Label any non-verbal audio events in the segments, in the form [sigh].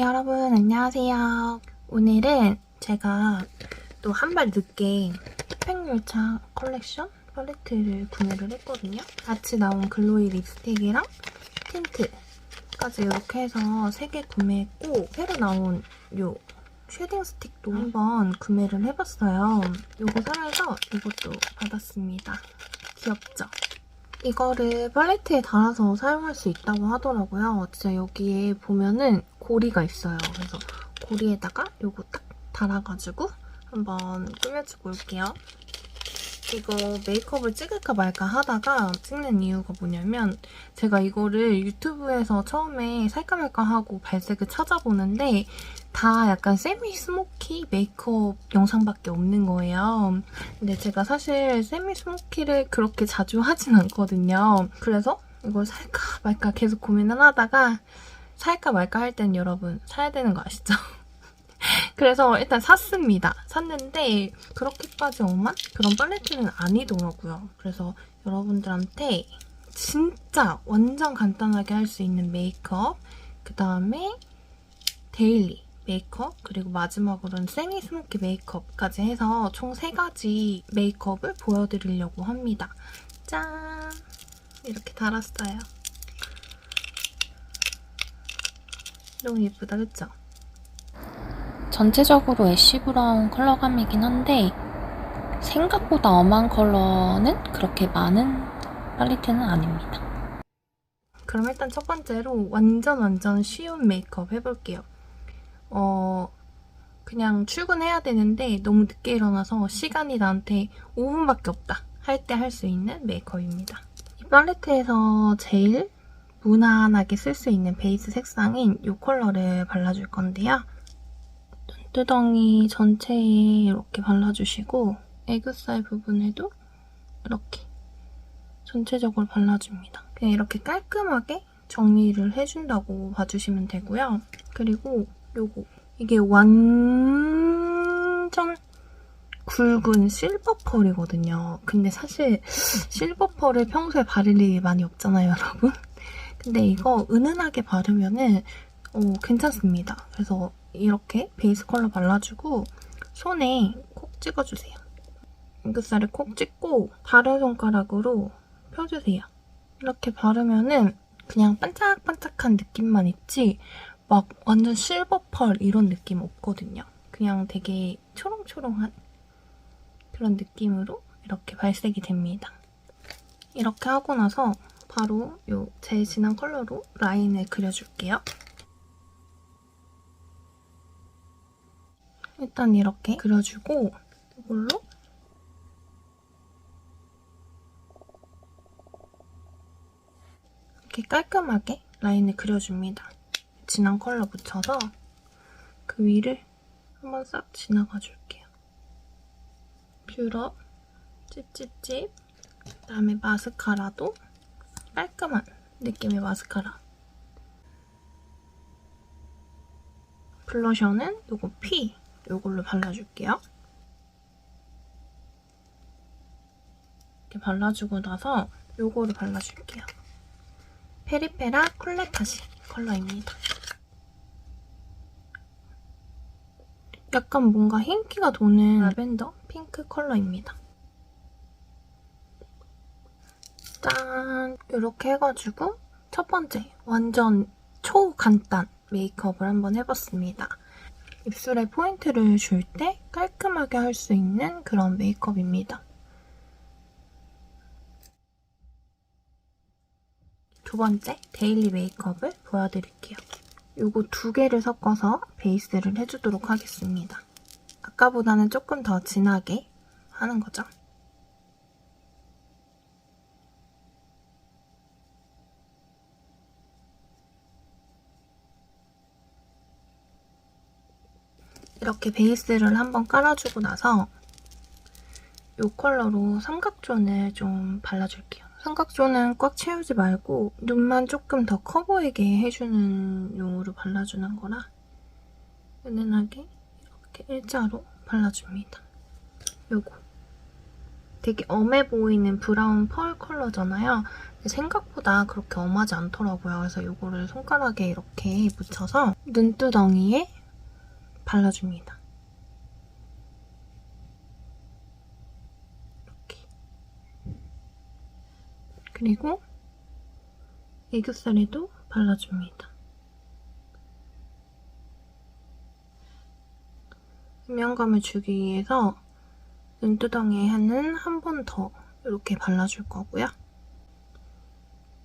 여러분 안녕하세요. 오늘은 제가 또 한 발 늦게 흑백열차 컬렉션 팔레트를 구매를 했거든요. 같이 나온 글로이 립스틱이랑 틴트까지 이렇게 해서 3개 구매했고 새로 나온 요 쉐딩 스틱도 한번 구매를 해봤어요. 요거 사면서 이것도 받았습니다. 귀엽죠? 이거를 팔레트에 달아서 사용할 수 있다고 하더라고요. 진짜 여기에 보면은 고리가 있어요. 그래서 고리에다가 요거 딱 달아가지고 한번 꾸며주고 올게요. 이거 메이크업을 찍을까 말까 하다가 찍는 이유가 뭐냐면 제가 이거를 유튜브에서 처음에 살까 말까 하고 발색을 찾아보는데 다 약간 세미 스모키 메이크업 영상밖에 없는 거예요. 근데 제가 사실 세미 스모키를 그렇게 자주 하진 않거든요. 그래서 이걸 살까 말까 계속 고민을 하다가 살까 말까 할 땐 여러분 사야 되는 거 아시죠? [laughs] 그래서 일단 샀습니다. 샀는데 그렇게까지 엄한 그런 팔레트는 아니더라고요. 그래서 여러분들한테 진짜 완전 간단하게 할 수 있는 메이크업 그 다음에 데일리 메이크업 그리고 마지막으로는 세미 스모키 메이크업까지 해서 총 3가지 메이크업을 보여드리려고 합니다. 짠! 이렇게 달았어요. 너무 예쁘다, 그쵸? 전체적으로 애쉬 브라운 컬러감이긴 한데 생각보다 엄한 컬러는 그렇게 많은 팔레트는 아닙니다. 그럼 일단 첫 번째로 완전 완전 쉬운 메이크업 해볼게요. 어, 그냥 출근해야 되는데 너무 늦게 일어나서 시간이 나한테 5분밖에 없다 할 때 할 수 있는 메이크업입니다. 이 팔레트에서 제일 무난하게 쓸 수 있는 베이스 색상인 이 컬러를 발라줄 건데요. 눈두덩이 전체에 이렇게 발라주시고 애교살 부분에도 이렇게 전체적으로 발라줍니다. 그냥 이렇게 깔끔하게 정리를 해준다고 봐주시면 되고요. 그리고 요거 이게 완전 굵은 실버 펄이거든요. 근데 사실 실버 펄을 평소에 바를 일이 많이 없잖아요, [laughs] 여러분. 근데 이거 은은하게 바르면은 어, 괜찮습니다. 그래서 이렇게 베이스 컬러 발라주고 손에 콕 찍어주세요. 애교살을 콕 찍고 다른 손가락으로 펴주세요. 이렇게 바르면은 그냥 반짝반짝한 느낌만 있지 막 완전 실버 펄 이런 느낌 없거든요. 그냥 되게 초롱초롱한 그런 느낌으로 이렇게 발색이 됩니다. 이렇게 하고 나서 바로 요 제일 진한 컬러로 라인을 그려줄게요. 일단 이렇게 그려주고 이걸로 이렇게 깔끔하게 라인을 그려줍니다. 진한 컬러 묻혀서 그 위를 한번 싹 지나가 줄게요. 뷰러, 찝찝찝, 그다음에 마스카라도 깔끔한 느낌의 마스카라. 블러셔는 요거 피 요걸로 발라줄게요. 이렇게 발라주고 나서 요거를 발라줄게요. 페리페라 콜레타시 컬러입니다. 약간 뭔가 흰기가 도는 라벤더 핑크 컬러입니다. 짠! 이렇게 해가지고 첫 번째 완전 초간단 메이크업을 한번 해봤습니다. 입술에 포인트를 줄 때 깔끔하게 할 수 있는 그런 메이크업입니다. 두 번째 데일리 메이크업을 보여드릴게요. 요거 두 개를 섞어서 베이스를 해주도록 하겠습니다. 아까보다는 조금 더 진하게 하는 거죠. 이렇게 베이스를 한번 깔아주고 나서 이 컬러로 삼각존을 좀 발라줄게요. 삼각존은 꽉 채우지 말고 눈만 조금 더 커 보이게 해주는 용으로 발라주는 거라 은은하게 이렇게 일자로 발라줍니다. 요거 되게 엄해 보이는 브라운 펄 컬러잖아요. 생각보다 그렇게 엄하지 않더라고요. 그래서 이거를 손가락에 이렇게 묻혀서 눈두덩이에 발라줍니다. 이렇게. 그리고 애교살에도 발라줍니다. 음영감을 주기 위해서 눈두덩이에 하는 한 번 더 이렇게 발라줄 거고요.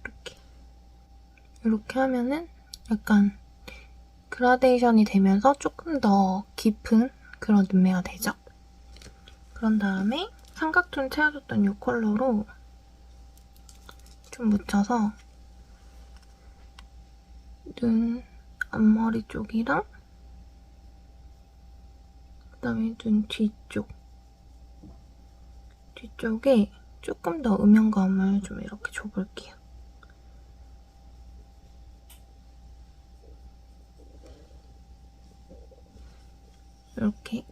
이렇게. 이렇게 하면은 약간 그라데이션이 되면서 조금 더 깊은 그런 눈매가 되죠. 그런 다음에 삼각존 채워줬던 이 컬러로 좀 묻혀서 눈 앞머리 쪽이랑 그 다음에 눈 뒤쪽 뒤쪽에 조금 더 음영감을 좀 이렇게 줘볼게요. 이렇게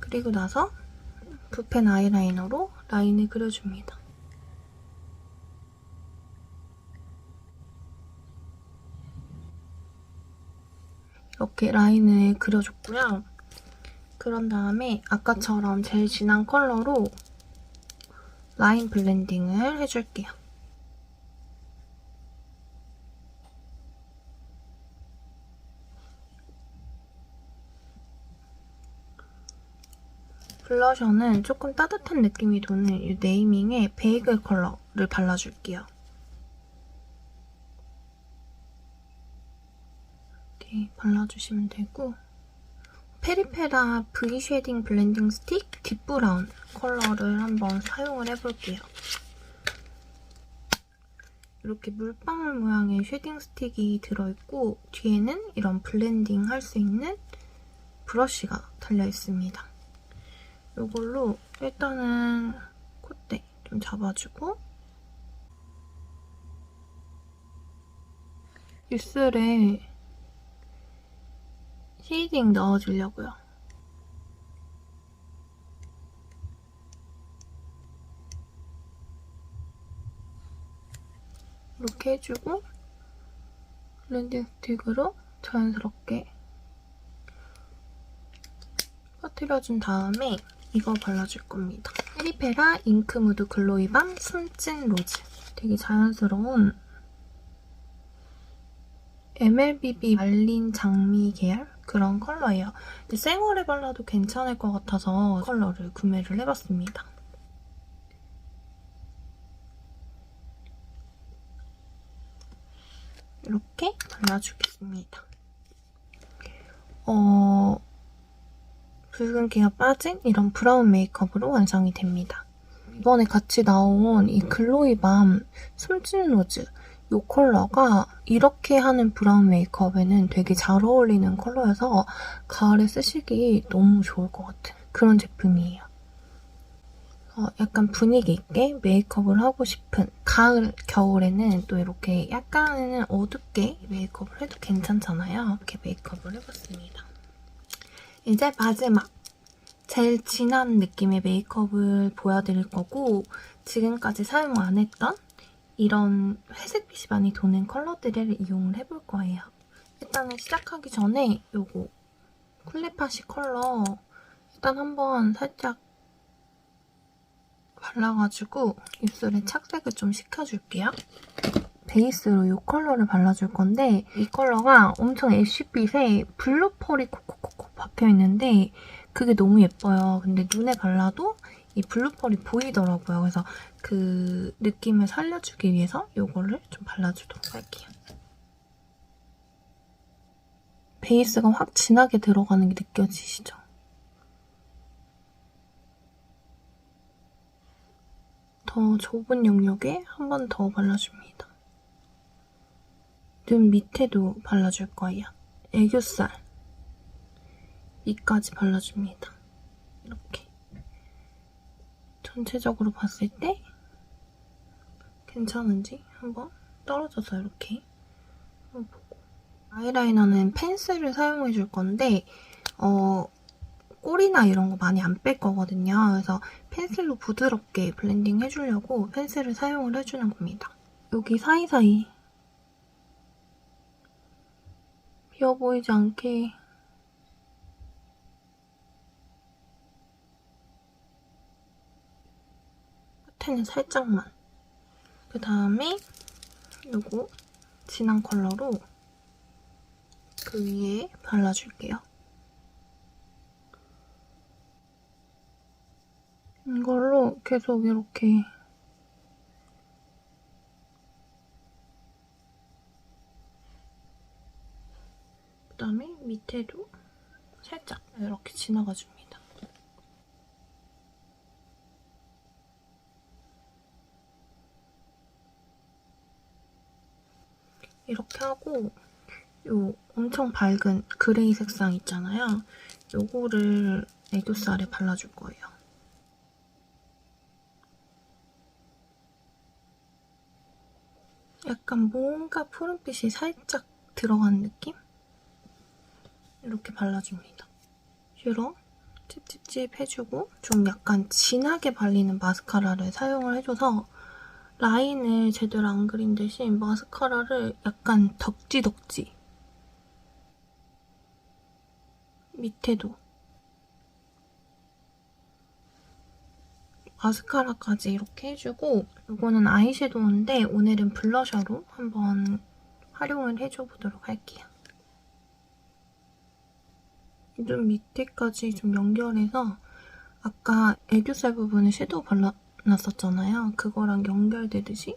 그리고 나서 붓펜 아이라이너로 라인을 그려줍니다. 이렇게 라인을 그려줬고요. 그런 다음에 아까처럼 제일 진한 컬러로 라인 블렌딩을 해줄게요. 블러셔는 조금 따뜻한 느낌이 도는 이 네이밍의 베이글 컬러를 발라줄게요. 이렇게 발라주시면 되고 페리페라 V 쉐딩 블렌딩 스틱 딥브라운 컬러를 한번 사용을 해볼게요. 이렇게 물방울 모양의 쉐딩 스틱이 들어있고 뒤에는 이런 블렌딩 할 수 있는 브러쉬가 달려있습니다. 이걸로 일단은 콧대 좀 잡아주고 입술에 쉐이딩 넣어주려고요. 이렇게 해주고 블렌딩 스틱으로 자연스럽게 퍼뜨려준 다음에 이거 발라줄 겁니다. 페리페라 잉크 무드 글로이밤 숨진 로즈. 되게 자연스러운 MLBB 말린 장미 계열 그런 컬러예요. 생얼에 발라도 괜찮을 것 같아서 컬러를 구매를 해봤습니다. 이렇게 발라주겠습니다. 어... 붉은기가 빠진 이런 브라운 메이크업으로 완성이 됩니다. 이번에 같이 나온 이 글로이밤 숨진 로즈 이 컬러가 이렇게 하는 브라운 메이크업에는 되게 잘 어울리는 컬러여서 가을에 쓰시기 너무 좋을 것 같은 그런 제품이에요. 어, 약간 분위기 있게 메이크업을 하고 싶은 가을, 겨울에는 또 이렇게 약간은 어둡게 메이크업을 해도 괜찮잖아요. 이렇게 메이크업을 해봤습니다. 이제 마지막 제일 진한 느낌의 메이크업을 보여드릴 거고 지금까지 사용 안 했던 이런 회색빛이 많이 도는 컬러들을 이용을 해볼 거예요. 일단은 시작하기 전에 요거 쿨레파시 컬러 일단 한번 살짝 발라가지고 입술에 착색을 좀 시켜줄게요. 베이스로 이 컬러를 발라줄 건데 이 컬러가 엄청 애쉬빛에 블루펄이 콕콕콕콕 박혀있는데 그게 너무 예뻐요. 근데 눈에 발라도 이 블루펄이 보이더라고요. 그래서 그 느낌을 살려주기 위해서 이거를 좀 발라주도록 할게요. 베이스가 확 진하게 들어가는 게 느껴지시죠? 더 좁은 영역에 한 번 더 발라줍니다. 눈 밑에도 발라줄 거예요. 애교살 위까지 발라줍니다. 이렇게 전체적으로 봤을 때 괜찮은지 한번 떨어져서 이렇게 한번 보고 아이라이너는 펜슬을 사용해 줄 건데 어 꼬리나 이런 거 많이 안 뺄 거거든요. 그래서 펜슬로 부드럽게 블렌딩 해주려고 펜슬을 사용을 해주는 겁니다. 여기 사이사이 비어 보이지 않게 끝에는 살짝만 그 다음에 요거 진한 컬러로 그 위에 발라줄게요. 이걸로 계속 이렇게 그 다음에 밑에도 살짝 이렇게 지나가 줍니다. 이렇게 하고 요 엄청 밝은 그레이 색상 있잖아요. 요거를 애교살에 발라줄 거예요. 약간 뭔가 푸른빛이 살짝 들어간 느낌? 이렇게 발라줍니다. 슈러 찝찝찝 해주고 좀 약간 진하게 발리는 마스카라를 사용을 해줘서 라인을 제대로 안 그린 대신 마스카라를 약간 덕지덕지 밑에도 마스카라까지 이렇게 해주고 이거는 아이섀도우인데 오늘은 블러셔로 한번 활용을 해줘보도록 할게요. 눈 밑에까지 좀 연결해서 아까 애교살 부분에 섀도우 발라 놨었잖아요. 그거랑 연결되듯이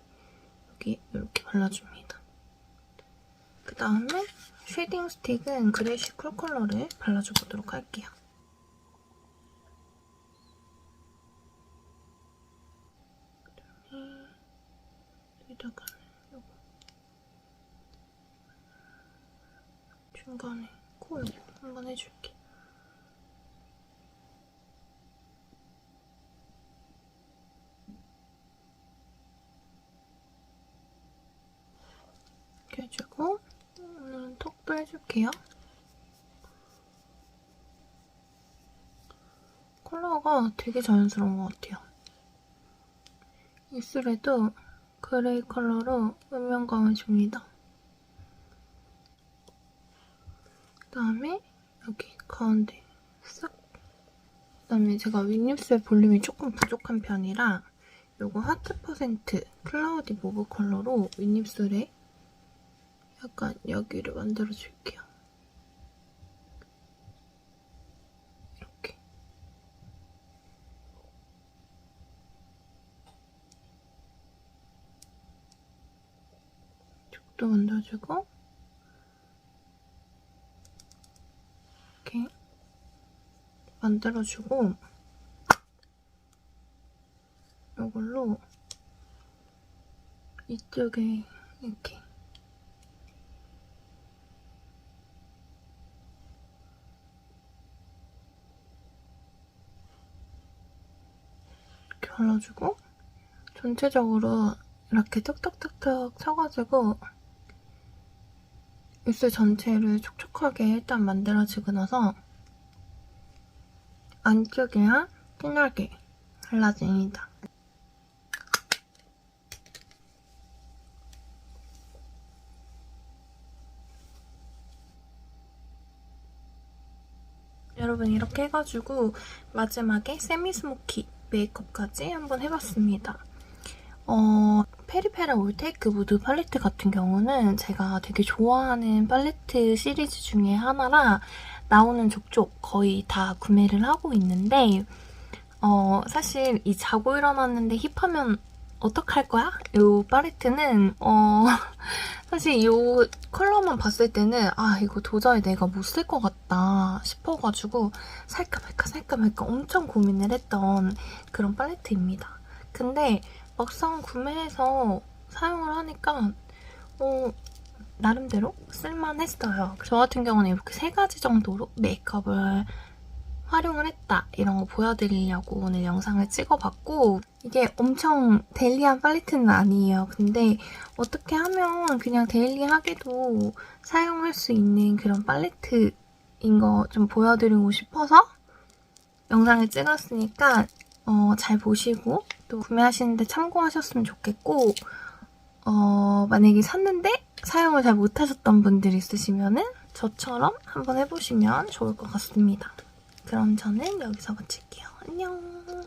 여기 이렇게 발라줍니다. 그 다음에 쉐딩 스틱은 그레이시 쿨 컬러를 발라줘보도록 할게요. 여기다가 요거 중간에 코 요거 한번 해줄게 해주고 해줄게요. 컬러가 되게 자연스러운 것 같아요. 입술에도 그레이 컬러로 음영감을 줍니다. 그다음에 여기 가운데 싹 그다음에 제가 윗입술 볼륨이 조금 부족한 편이라 요거 하트 퍼센트 클라우디 모브 컬러로 윗입술에 약간 여기를 만들어 줄게요. 이렇게. 이쪽도 만들어주고 이렇게 만들어주고 이걸로 이쪽에 이렇게 이렇게 발라주고 전체적으로 이렇게 톡톡톡톡 쳐가지고 입술 전체를 촉촉하게 일단 만들어지고 나서 안쪽이랑 진하게 발라줍니다. 여러분 이렇게 해가지고 마지막에 세미 스모키 메이크업까지 한번 해봤습니다. 어, 페리페라 올테이크 무드 팔레트 같은 경우는 제가 되게 좋아하는 팔레트 시리즈 중에 하나라 나오는 족족 거의 다 구매를 하고 있는데 어, 사실 이 자고 일어났는데 힙하면 어떡할 거야? 이 팔레트는 어, [laughs] 사실 이 컬러만 봤을 때는 아 이거 도저히 내가 못 쓸 것 같다 싶어가지고 살까 말까 살까 말까 엄청 고민을 했던 그런 팔레트입니다. 근데 막상 구매해서 사용을 하니까 어, 나름대로 쓸만했어요. 저 같은 경우는 이렇게 세 가지 정도로 메이크업을 활용을 했다 이런 거 보여드리려고 오늘 영상을 찍어봤고 이게 엄청 데일리한 팔레트는 아니에요. 근데 어떻게 하면 그냥 데일리하게도 사용할 수 있는 그런 팔레트인 거 좀 보여드리고 싶어서 영상을 찍었으니까 어, 잘 보시고 또 구매하시는데 참고하셨으면 좋겠고 어, 만약에 샀는데 사용을 잘 못하셨던 분들 있으시면은 저처럼 한번 해보시면 좋을 것 같습니다. 그럼 저는 여기서 마칠게요. 안녕!